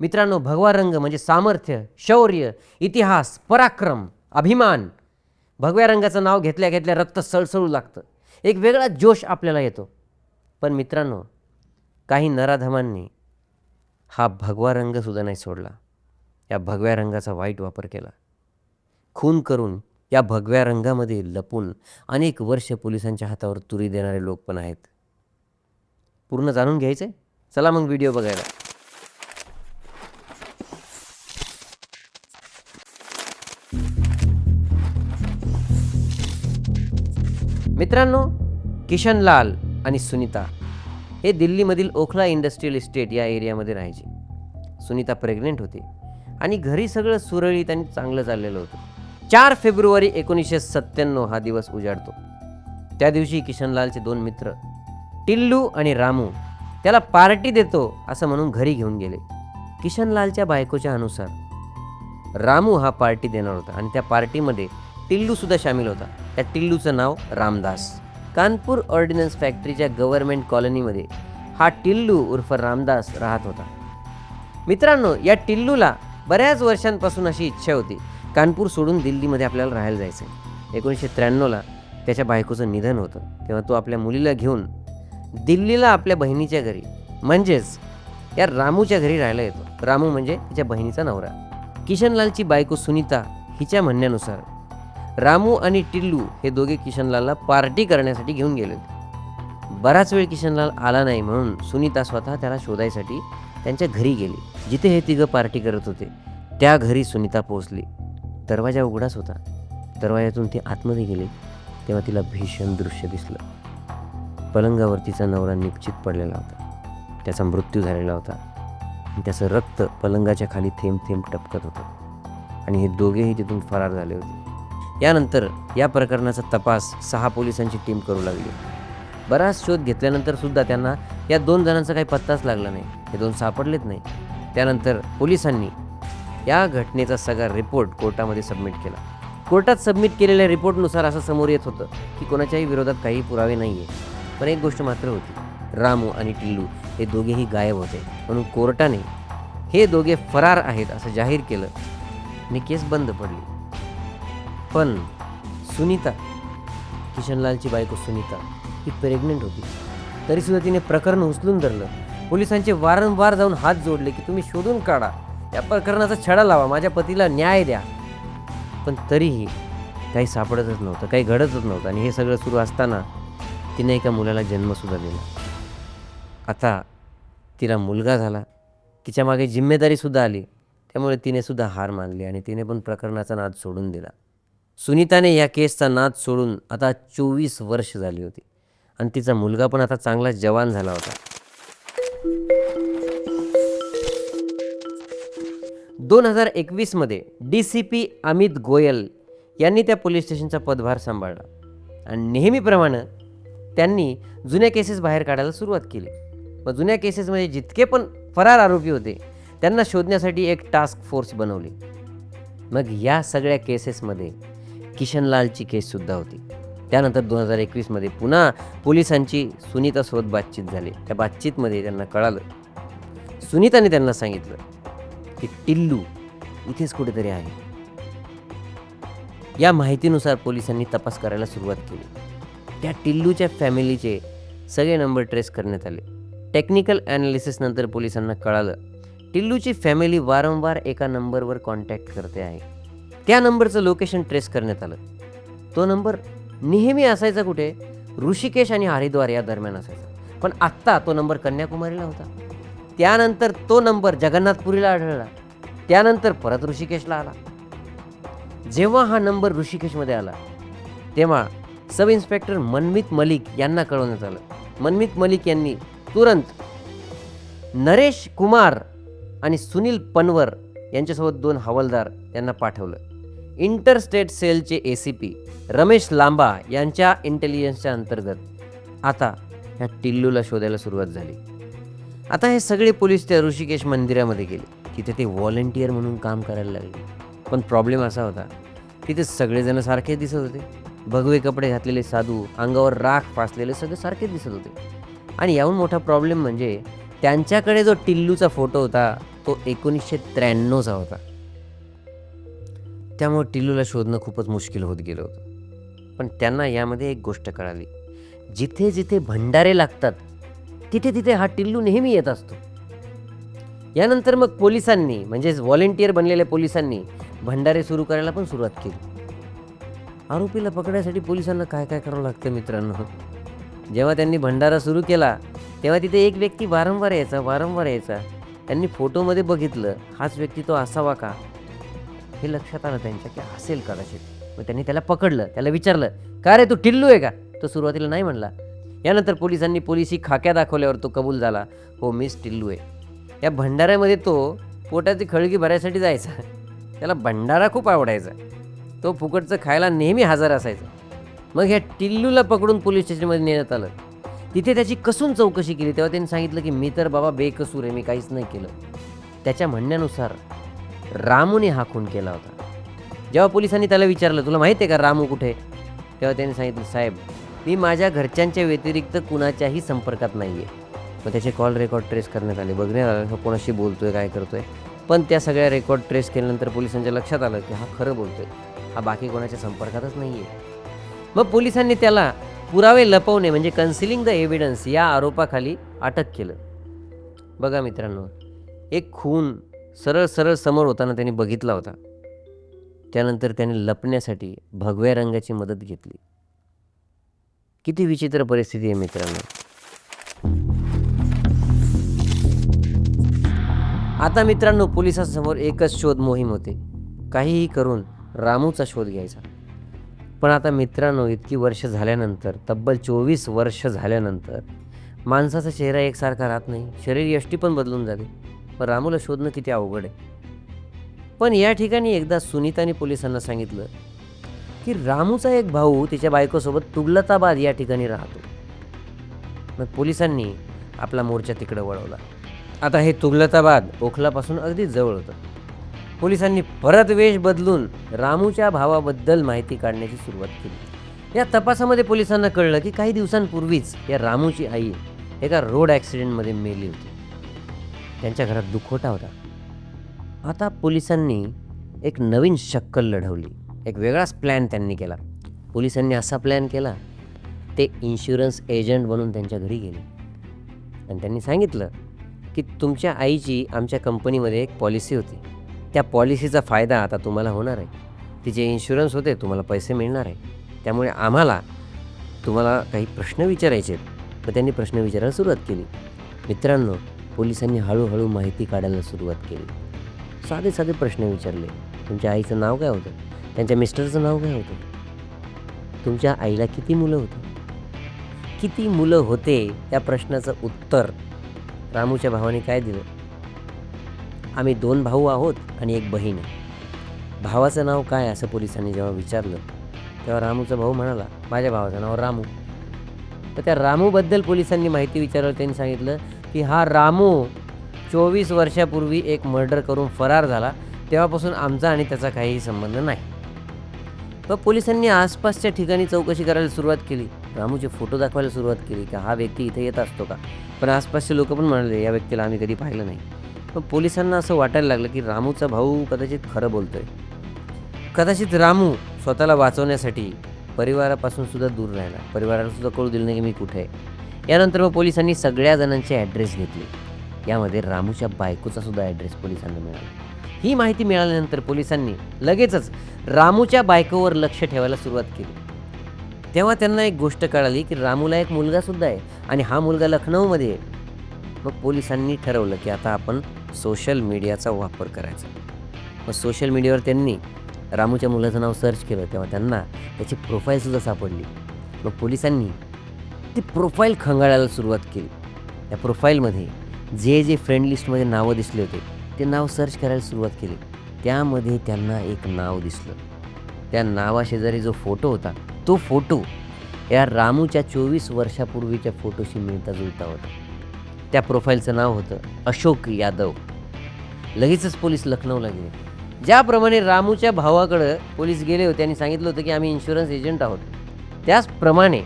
मित्रांनो भगवा रंग म्हणजे सामर्थ्य शौर्य इतिहास पराक्रम अभिमान. भगव्या रंगाचं नाव घेतल्या घेतल्या रक्त सळसळू लागतं. एक वेगळा जोश आपल्याला येतो. पण मित्रांनो काही नराधमांनी हा भगवा रंगसुद्धा नाही सोडला. या भगव्या रंगाचा वाईट वापर केला. खून करून या भगव्या रंगामध्ये लपून अनेक वर्ष पोलिसांच्या हातावर तुरी देणारे लोक पण आहेत. पूर्ण जाणून घ्यायचं आहे चला मग व्हिडिओ बघायला. मित्रांनो किशन लाल आणि सुनीता हे दिल्लीमधील ओखला इंडस्ट्रियल इस्टेट या एरियामध्ये राहायचे. सुनीता प्रेग्नेंट होती आणि घरी सगळं सुरळीत आणि चांगलं चाललेलं होतं. चार फेब्रुवारी एकोणीसशे सत्त्याण्णव हा दिवस उजाडतो. त्या दिवशी किशनलालचे दोन मित्र टिल्लू आणि रामू त्याला पार्टी देतो असं म्हणून घरी घेऊन गेले. किशनलालच्या बायकोच्या अनुसार रामू हा पार्टी देणार होता आणि त्या पार्टीमध्ये टिल्लूसुद्धा सामील होता. त्या टिल्लूचं नाव रामदास. कानपूर ऑर्डिनन्स फॅक्टरीच्या गव्हर्नमेंट कॉलनीमध्ये हा टिल्लू उर्फ रामदास राहत होता. मित्रांनो या टिल्लूला बऱ्याच वर्षांपासून अशी इच्छा होती कानपूर सोडून दिल्लीमध्ये आपल्याला राहायला जायचं आहे एकोणीसशे त्र्याण्णवला त्याच्या बायकोचं निधन होतं. तेव्हा तो आपल्या मुलीला घेऊन दिल्लीला आपल्या बहिणीच्या घरी म्हणजेच या रामूच्या घरी राहायला येतो. रामू म्हणजे तिच्या बहिणीचा नवरा. किशनलालची बायको सुनीता हिच्या म्हणण्यानुसार रामू आणि टिल्लू हे दोघे किशनलालला पार्टी करण्यासाठी घेऊन गेले. होते बराच वेळ किशनलाल आला नाही म्हणून सुनीता स्वतः त्याला शोधायसाठी त्यांच्या घरी गेली जिथे हे तिघं पार्टी करत होते. त्या घरी सुनीता पोहोचली. दरवाजा उघडाच होता. दरवाजातून ती आतमध्ये गेली तेव्हा तिला भीषण दृश्य दिसलं. पलंगावर तिचा नवरा निश्चित पडलेला होता. त्याचा मृत्यू झालेला होता. त्याचं रक्त पलंगाच्या खाली थेंब थेंब टपकत होतं. आणि हे दोघेही तिथून फरार झाले होते. यानंतर या प्रकरणाचा तपास सहा पोलिसांची टीम करू लागली. बराच शोध घेतल्यानंतर सुद्धा त्यांना या दोन जणांचा काही पत्ताच लागला नाही. हे दोन सापडलेच नाही. त्यानंतर पोलिसांनी या घटनेचा सगळा रिपोर्ट कोर्टामध्ये सबमिट केला. कोर्टात सबमिट केलेल्या रिपोर्टनुसार असं समोर येत होतं की कोणाच्याही विरोधात काही पुरावे नाही आहे पण एक गोष्ट मात्र होती. रामू आणि टिल्लू हे दोघेही गायब होते. म्हणून कोर्टाने हे दोघे फरार आहेत असं जाहीर केलं आणि केस बंद पडली. पण सुनीता किशनलालची बायको सुनीता ही प्रेग्नेंट होती. तरीसुद्धा तिने प्रकरण उचलून धरलं. पोलिसांचे वारंवार जाऊन हात जोडले की तुम्ही शोधून काढा. या प्रकरणाचा छडा लावा माझ्या पतीला न्याय द्या. पण तरीही काही सापडतच नव्हतं काही घडतच नव्हतं आणि हे सगळं सुरू असताना तिने एका मुलाला जन्मसुद्धा दिला. आता तिला मुलगा झाला. तिच्यामागे जिम्मेदारीसुद्धा आली. त्यामुळे तिनेसुद्धा हार मानली आणि तिने पण प्रकरणाचा नाद सोडून दिला. सुनीताने या केसचा नाद सोडून आता चोवीस वर्ष झाली होती. आणि तिचा मुलगा पण आता चांगला जवान झाला होता. दोन हजार एकवीसमध्ये D C P Amit Goyal यांनी त्या पोलीस स्टेशनचा पदभार सांभाळला. आणि नेहमीप्रमाणे त्यांनी जुन्या केसेस बाहेर काढायला सुरुवात केली. मग जुन्या केसेसमध्ये जितके पण फरार आरोपी होते त्यांना शोधण्यासाठी एक टास्क फोर्स बनवली. मग या सगळ्या केसेसमध्ये किशनलालची केससुद्धा होती. त्यानंतर दोन हजार एकवीसमध्ये पुन्हा पोलिसांची सुनीतासोबत बातचीत झाली. त्या बातचीतमध्ये त्यांना कळालं सुनीताने त्यांना सांगितलं की टिल्लू इथेच कुठेतरी आहे. या माहितीनुसार पोलिसांनी तपास करायला सुरुवात केली. त्या टिल्लूच्या फॅमिलीचे सगळे नंबर ट्रेस करण्यात आले. टेक्निकल ॲनालिसिसनंतर पोलिसांना कळालं टिल्लूची फॅमिली वारंवार एका नंबरवर कॉन्टॅक्ट करते आहे. त्या नंबरचं लोकेशन ट्रेस करण्यात आलं. तो नंबर नेहमी असायचा कुठे? ऋषिकेश आणि हरिद्वार या दरम्यान असायचा. पण आत्ता तो नंबर कन्याकुमारीला होता. त्यानंतर तो नंबर जगन्नाथपुरीला आढळला. त्यानंतर परत ऋषिकेशला आला. जेव्हा हा नंबर ऋषिकेशमध्ये आला तेव्हा सब इन्स्पेक्टर मनमित मलिक यांना कळवण्यात आलं. मनमित मलिक यांनी तुरंत नरेश कुमार आणि सुनील पनवर यांच्यासोबत दोन हवालदार यांना पाठवलं. इंटरस्टेट सेलचे A C P Ramesh Lamba यांच्या इंटेलिजन्सच्या अंतर्गत. आता ह्या टिल्लूला शोधायला सुरुवात झाली. आता हे सगळे पोलीस त्या ऋषिकेश मंदिरामध्ये गेले. तिथे ते व्हॉलेंटियर म्हणून काम करायला लागले. पण प्रॉब्लेम असा होता तिथे सगळेजण सारखे दिसत होते. भगवे कपडे घातलेले साधू अंगावर राख फासलेले सगळे सारखेच दिसत होते. आणि याहून मोठा प्रॉब्लेम म्हणजे त्यांच्याकडे जो टिल्लूचा फोटो होता तो एकोणीसशे त्र्याण्णवचा होता. त्यामुळे टिल्लूला शोधणं खूपच मुश्किल होत गेलं होतं. पण त्यांना यामध्ये एक गोष्ट कळाली. जिथे जिथे भंडारे लागतात तिथे तिथे हा टिल्लू नेहमी येत असतो. यानंतर मग पोलिसांनी म्हणजेच व्हॉलेंटियर बनलेल्या पोलिसांनी भंडारे सुरू करायला पण सुरुवात केली. आरोपीला पकडण्यासाठी पोलिसांना काय काय करावं लागतं मित्रांनो? जेव्हा त्यांनी भंडारा सुरू केला तेव्हा तिथे एक व्यक्ती वारंवार यायचा वारंवार यायचा. त्यांनी फोटोमध्ये बघितलं हाच व्यक्ती तो असावा का? हे लक्षात आलं त्यांच्या की असेल कदाचित. मग त्यांनी त्याला पकडलं त्याला विचारलं का रे तू टिल्लू आहे का? तो सुरुवातीला नाही म्हणला. यानंतर पोलिसांनी पोलिसी खाक्या दाखवल्यावर तो कबूल झाला हो मीच टिल्लू आहे. या भंडाऱ्यामध्ये तो पोटाची खळगी भरायसाठी जायचा. त्याला भंडारा खूप आवडायचा. तो फुकटचं खायला नेहमी हजर असायचा. मग ह्या टिल्लूला पकडून पोलीस स्टेशनमध्ये नेण्यात आलं. तिथे त्याची कसून चौकशी केली तेव्हा त्यांनी सांगितलं की मी तर बाबा बेकसूर आहे मी काहीच नाही केलं. त्याच्या म्हणण्यानुसार रामूने हा खून केला होता. जेव्हा पोलिसांनी त्याला विचारलं तुला माहिती आहे का रामू कुठे? आहे?" तेव्हा त्यांनी सांगितलं साहेब मी माझ्या घरच्यांच्या व्यतिरिक्त कुणाच्याही संपर्कात नाही आहे मग त्याचे कॉल रेकॉर्ड ट्रेस करण्यात आले. बघण्यात आलं हा कोणाशी बोलतोय काय करतोय? पण त्या सगळ्या रेकॉर्ड ट्रेस केल्यानंतर पोलिसांच्या लक्षात आलं की हा खरं बोलतोय. हा बाकी कोणाच्या संपर्कातच नाही आहे मग पोलिसांनी त्याला पुरावे लपवणे म्हणजे कन्सिलिंग द एव्हिडन्स या आरोपाखाली अटक केलं. बघा मित्रांनो एक खून सरळ सरळ समोर होताना त्यांनी बघितला होता. त्यानंतर त्याने लपण्यासाठी भगव्या रंगाची मदत घेतली. किती विचित्र परिस्थिती आहे मित्रांनो. आता मित्रांनो पोलिसांसमोर एकच शोध मोहीम होते. काहीही करून रामूचा शोध घ्यायचा. पण आता मित्रांनो इतकी वर्ष झाल्यानंतर तब्बल चोवीस वर्ष झाल्यानंतर माणसाचा चेहरा एकसारखा राहत नाही. शरीर यष्टी पण बदलून जाते. पण रामूला शोधणं किती अवघड आहे. पण या ठिकाणी एकदा सुनीताने पोलिसांना सांगितलं की रामूचा एक भाऊ तिच्या बायकोसोबत तुगलताबाद या ठिकाणी राहतो. मग पोलिसांनी आपला मोर्चा तिकडे वळवला. आता हे तुगलताबाद ओखलापासून अगदी जवळ होतं. पोलिसांनी परत वेश बदलून रामूच्या भावाबद्दल माहिती काढण्याची सुरुवात केली. या तपासामध्ये पोलिसांना कळलं की काही दिवसांपूर्वीच या रामूची आई एका रोड ॲक्सिडेंटमध्ये मेली होती. त्यांच्या घरात दुखोटा होता. आता पोलिसांनी एक नवीन शक्कल लढवली. एक वेगळाच प्लॅन त्यांनी केला. पोलिसांनी असा प्लॅन केला ते इन्शुरन्स एजंट बनून त्यांच्या घरी गेले. आणि त्यांनी सांगितलं की तुमच्या आईची आमच्या कंपनीमध्ये एक पॉलिसी होती. त्या पॉलिसीचा फायदा आता तुम्हाला होणार आहे. तिचे इन्शुरन्स होते तुम्हाला पैसे मिळणार आहे. त्यामुळे आम्हाला तुम्हाला काही प्रश्न विचारायचे आहेत. तर त्यांनी प्रश्न विचारायला सुरुवात केली. मित्रांनो पोलिसांनी हळूहळू माहिती काढायला सुरुवात केली. साधे साधे प्रश्न विचारले. तुमच्या आईचं नाव काय होतं? त्यांच्या मिस्टरचं नाव काय होतं? तुमच्या आईला किती मुलं होती? किती मुलं होते या प्रश्नाचं उत्तर रामूच्या भावाने काय दिलं? आम्ही दोन भाऊ आहोत आणि एक बहीण आहे. भावाचं नाव काय असं पोलिसांनी जेव्हा विचारलं तेव्हा रामूचा भाऊ म्हणाला माझ्या भावाचं नाव रामू. तर त्या रामूबद्दल पोलिसांनी माहिती विचारलं त्यांनी सांगितलं की हा रामू चोवीस वर्षापूर्वी एक मर्डर करून फरार झाला. तेव्हापासून आमचा आणि त्याचा काहीही संबंध नाही. व पोलिसांनी आसपासच्या ठिकाणी चौकशी करायला सुरुवात केली. रामूचे फोटो दाखवायला सुरुवात केली की हा व्यक्ती इथे येत असतो का? पण आसपासचे लोक पण म्हणाले या व्यक्तीला आम्ही कधी पाहिलं नाही. पण पोलिसांना असं वाटायला लागलं की रामूचा भाऊ कदाचित खरं बोलतोय. कदाचित रामू स्वतःला वाचवण्यासाठी परिवारापासून सुद्धा दूर राहिला. परिवाराला सुद्धा कळू दिलं नाही की मी कुठे आहे. यानंतर मग पोलिसांनी सगळ्या जणांचे ॲड्रेस घेतले. यामध्ये रामूच्या बायकोचा सुद्धा ॲड्रेस पोलिसांना मिळाला. ही माहिती मिळाल्यानंतर पोलिसांनी लगेचच रामूच्या बायकोवर लक्ष ठेवायला सुरुवात केली. तेव्हा त्यांना एक गोष्ट कळाली की रामूला एक मुलगा सुद्धा आहे आणि हा मुलगा लखनौमध्ये आहे. मग पोलिसांनी ठरवलं की आता आपण सोशल मीडियाचा वापर करायचा. मग सोशल मीडियावर त्यांनी रामूच्या मुलाचं नाव सर्च केलं तेव्हा त्यांना त्याची प्रोफाईलसुद्धा सापडली. मग पोलिसांनी ती प्रोफाईल खंगाळायला सुरुवात केली. त्या प्रोफाईलमध्ये जे जे फ्रेंड लिस्टमध्ये नावं दिसले होते ते नाव सर्च करायला सुरुवात केली. त्यामध्ये त्यांना एक नाव दिसलं. त्या नावाशेजारी जो फोटो होता तो फोटो या रामूच्या चोवीस वर्षापूर्वीच्या फोटोशी मिळता जुळता होता. त्या प्रोफाईलचं नाव होतं अशोक यादव. लगेचच पोलीस लखनौला गेले. ज्याप्रमाणे रामूच्या भावाकडं पोलीस गेले होते आणि सांगितलं होतं की आम्ही इन्शुरन्स एजंट आहोत. त्याचप्रमाणे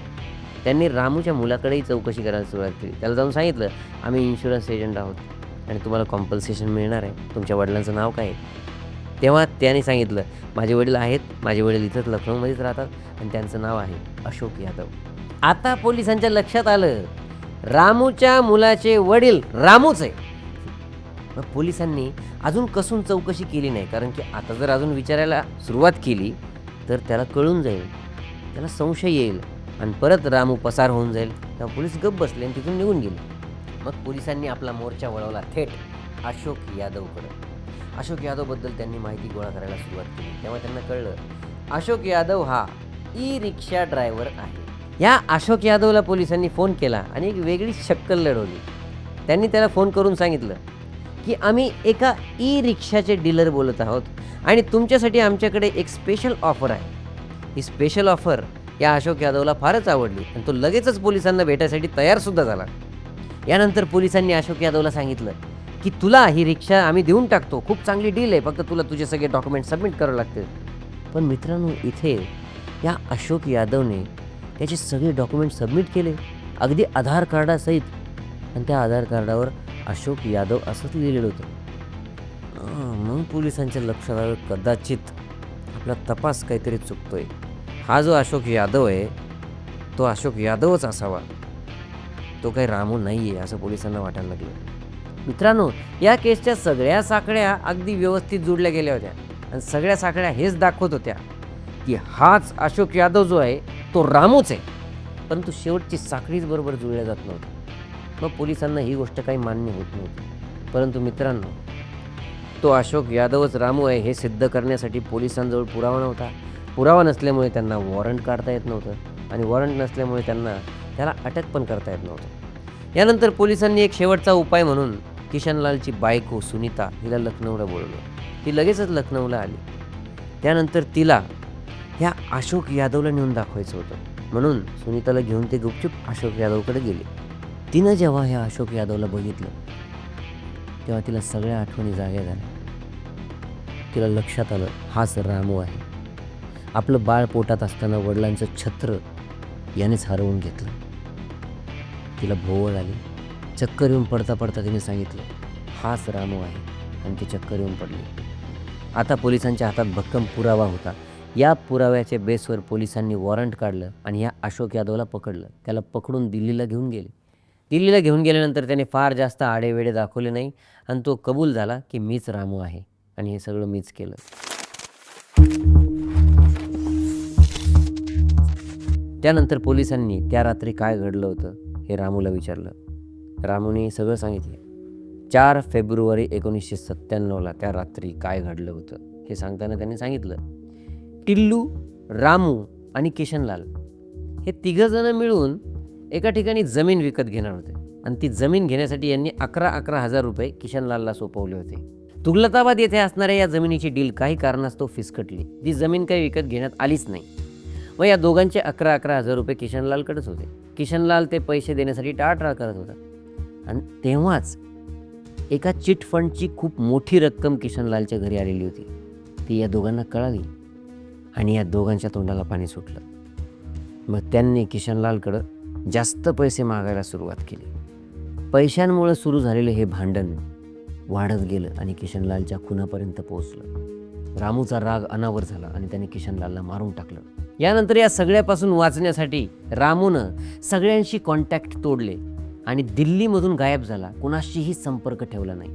त्यांनी रामूच्या मुलाकडेही चौकशी करायला सुरुवात केली. त्याला जाऊन सांगितलं आम्ही इन्शुरन्स एजंट आहोत आणि तुम्हाला कॉम्पल्सेशन मिळणार आहे. तुमच्या वडिलांचं नाव काय आहे? तेव्हा त्याने सांगितलं माझे वडील आहेत माझे वडील इथंच लखनौमध्येच राहतात आणि त्यांचं नाव आहे अशोक यादव. आता पोलिसांच्या लक्षात आलं रामूच्या मुलाचे वडील रामूच आहे. मग पोलिसांनी अजून कसून चौकशी केली नाही? कारण की आता जर अजून विचारायला सुरुवात केली तर त्याला कळून जाईल त्याला संशय येईल. आणि परत रामू पसार होऊन जाईल. तेव्हा पोलीस गप्प बसले आणि तिथून निघून गेले. मग पोलिसांनी आपला मोर्चा वळवला थेट अशोक यादवकडं. अशोक यादवबद्दल त्यांनी माहिती गोळा करायला सुरुवात केली. तेव्हा त्यांना कळलं अशोक यादव हा ई रिक्षा ड्रायव्हर आहे. या अशोक यादवला पोलिसांनी फोन केला आणि एक वेगळी शक्कल लढवली. त्यांनी त्याला फोन करून सांगितलं की आम्ही एका ई रिक्षाचे डीलर बोलत आहोत आणि तुमच्यासाठी आमच्याकडे एक स्पेशल ऑफर आहे. ही स्पेशल ऑफर या अशोक यादवला फारच आवडली आणि तो लगेचच पोलिसांना भेटायसाठी तयारसुद्धा झाला. यानंतर पोलिसांनी अशोक यादवला सांगितलं की तुला ही रिक्षा आम्ही देऊन टाकतो. खूप चांगली डील आहे. फक्त तुला तुझे सगळे डॉक्युमेंट सबमिट करावे लागतील. पण मित्रांनो इथे या अशोक यादवने त्याचे सगळे डॉक्युमेंट सबमिट केले. अगदी आधार कार्डासहित. आणि त्या आधार कार्डावर अशोक यादव असंच लिहिलेलं होतं. मग पोलिसांच्या लक्षात आलं कदाचित आपला तपास काहीतरी चुकतोय. हा जो अशोक यादव आहे तो अशोक यादवच असावा. तो काही रामू नाही आहे असं पोलिसांना वाटायला लागलं. मित्रांनो या केसच्या सगळ्या साखळ्या अगदी व्यवस्थित जोडल्या गेल्या होत्या. आणि सगळ्या साखळ्या हेच दाखवत होत्या की हाच अशोक यादव जो आहे तो रामूच आहे. परंतु शेवटची साखळीच बरोबर जुळल्या जात नव्हती मग पोलिसांना ही गोष्ट काही मान्य होत नव्हती. परंतु मित्रांनो तो अशोक यादवच रामू आहे हे सिद्ध करण्यासाठी पोलिसांजवळ पुरावा नव्हता. पुरावा नसल्यामुळे त्यांना वॉरंट काढता येत नव्हतं आणि वॉरंट नसल्यामुळे त्यांना त्याला अटक पण करता येत नव्हतं. यानंतर पोलिसांनी एक शेवटचा उपाय म्हणून किशनलालची बायको सुनीता हिला लखनौला बोलवलं. ती लगेचच लखनौला आली. त्यानंतर तिला ह्या अशोक यादवला नेऊन दाखवायचं होतं. म्हणून सुनीताला घेऊन ते गुपचूप अशोक यादवकडे गेले. तिनं जेव्हा ह्या अशोक यादवला बघितलं तेव्हा तिला सगळ्या आठवणी जाग्या झाल्या. तिला लक्षात आलं हाच रामू आहे. आपलं बाळ पोटात असताना वडिलांचं छत्र यानेच हरवून घेतलं. तिला भोवळ आली. चक्कर येऊन पडता पडता तिने सांगितलं हाच रामू आहे. आणि ती चक्कर येऊन पडली. आता पोलिसांच्या हातात भक्कम पुरावा होता. या पुराव्याच्या बेसवर पोलिसांनी वॉरंट काढलं आणि ह्या अशोक यादवला पकडलं. त्याला पकडून दिल्लीला घेऊन गेले. दिल्लीला घेऊन गेल्यानंतर त्याने फार जास्त आडेवेडे दाखवले नाही. आणि तो कबूल झाला की मीच रामू आहे. आणि हे सगळं मीच केलं. त्यानंतर पोलिसांनी त्या रात्री काय घडलं होतं हे रामूला विचारलं. रामूने सगळं सांगितलं. चार फेब्रुवारी एकोणीसशे सत्त्याण्णवला त्या रात्री काय घडलं होतं हे सांगताना त्यांनी सांगितलं. टिल्लू रामू आणि किशनलाल हे तिघंजणं मिळून एका ठिकाणी जमीन विकत घेणार होते आणि ती जमीन घेण्यासाठी यांनी अकरा अकरा हजार रुपये किशनलालला सोपवले होते. तुगलताबाद येथे असणाऱ्या या जमिनीची डील काही कारणास्तव फिसकटली. ती जमीन काही विकत घेण्यात आलीच नाही. मग या दोघांचे अकरा अकरा हजार रुपये किशनलालकडेच होते. किशनलाल ते पैसे देण्यासाठी टाळाटाळ करत होता. आणि तेव्हाच एका चिट फंडची खूप मोठी रक्कम किशनलालच्या घरी आलेली होती. ती या दोघांना कळाली आणि या दोघांच्या तोंडाला पाणी सुटलं. मग त्यांनी किशनलालकडं जास्त पैसे मागायला सुरुवात केली. पैशांमुळे सुरू झालेलं हे भांडण वाढत गेलं आणि किशनलालच्या खुनापर्यंत पोहोचलं. रामूचा राग अनावर झाला आणि त्याने किशनलालला मारून टाकलं. यानंतर या सगळ्यापासून वाचण्यासाठी रामूनं सगळ्यांशी कॉन्टॅक्ट तोडले आणि दिल्लीमधून गायब झाला. कुणाशीही संपर्क ठेवला नाही.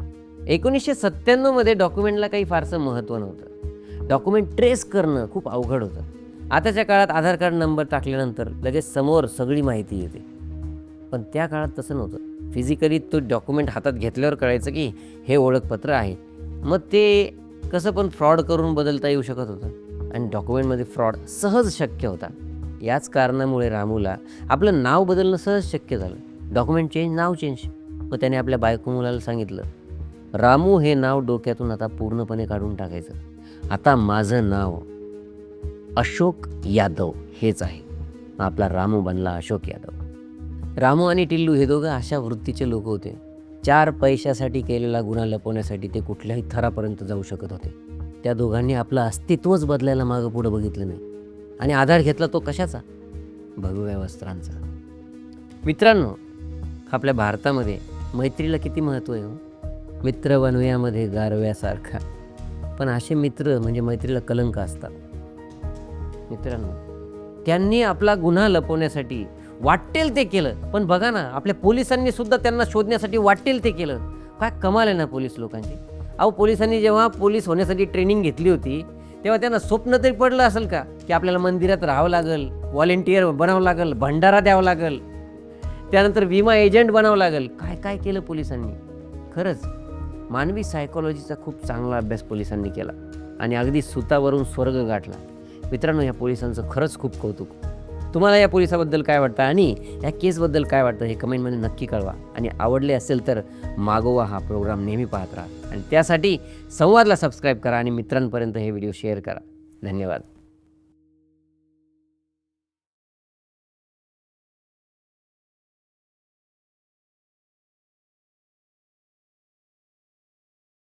एकोणीसशे सत्त्याण्णवमध्ये डॉक्युमेंटला काही फारसं महत्त्व नव्हतं. डॉक्युमेंट ट्रेस करणं खूप अवघड होतं. आताच्या काळात आधार कार्ड नंबर टाकल्यानंतर लगेच समोर सगळी माहिती येते. पण त्या काळात तसं नव्हतं. फिजिकली तो डॉक्युमेंट हातात घेतल्यावर कळायचं की हे ओळखपत्र आहे. मग ते कसं पण फ्रॉड करून बदलता येऊ शकत होतं. आणि डॉक्युमेंटमध्ये फ्रॉड सहज शक्य होता. याच कारणामुळे रामूला आपलं नाव बदलणं सहज शक्य झालं. डॉक्युमेंट चेंज नाव चेंज व त्याने आपल्या बायको मुलाला सांगितलं रामू हे नाव डोक्यातून आता पूर्णपणे काढून टाकायचं. आता माझं नाव अशोक यादव हेच आहे. आपला रामू बनला अशोक यादव. रामू आणि टिल्लू हे दोघं अशा वृत्तीचे लोक होते. चार पैशासाठी केलेला गुन्हा लपवण्यासाठी ते कुठल्याही थरापर्यंत जाऊ शकत होते. त्या दोघांनी आपलं अस्तित्वच बदलायला मागं पुढं बघितलं नाही. आणि आधार घेतला तो कशाचा? भगव्या वस्त्रांचा. मित्रांनो आपल्या भारतामध्ये मैत्रीला किती महत्त्व आहे हो? मित्र बनवयामध्ये गारव्यासारखा. पण असे मित्र म्हणजे मैत्रीला कलंक असतात. मित्रांनो त्यांनी आपला गुन्हा लपवण्यासाठी वाटेल ते केलं. पण बघा ना आपल्या पोलिसांनी सुद्धा त्यांना शोधण्यासाठी वाटेल ते केलं. काय कमाल आहे ना पोलीस लोकांची? अहो पोलिसांनी जेव्हा पोलीस होण्यासाठी ट्रेनिंग घेतली होती तेव्हा त्यांना स्वप्न तरी पडलं असेल का? की आपल्याला मंदिरात राहावं लागेल व्हॉलेंटियर बनावं लागेल भंडारा द्यावा लागेल त्यानंतर विमा एजंट बनावं लागेल. काय काय केलं पोलिसांनी? खरंच मानवी सायकोलॉजीचा खूप चांगला अभ्यास पोलिसांनी केला आणि अगदी सुतावरून स्वर्ग गाठला. मित्रांनो ह्या पोलिसांचं खरंच खूप कौतुक. तुम्हाला या पोलिसाबद्दल काय वाटतं आणि या केसबद्दल काय वाटतं हे कमेंटमध्ये नक्की कळवा. आणि आवडले असेल तर मागोवा हा प्रोग्राम नेहमी पाहत राहा. आणि त्यासाठी संवादला सबस्क्राईब करा आणि मित्रांपर्यंत हे व्हिडिओ शेअर करा. धन्यवाद.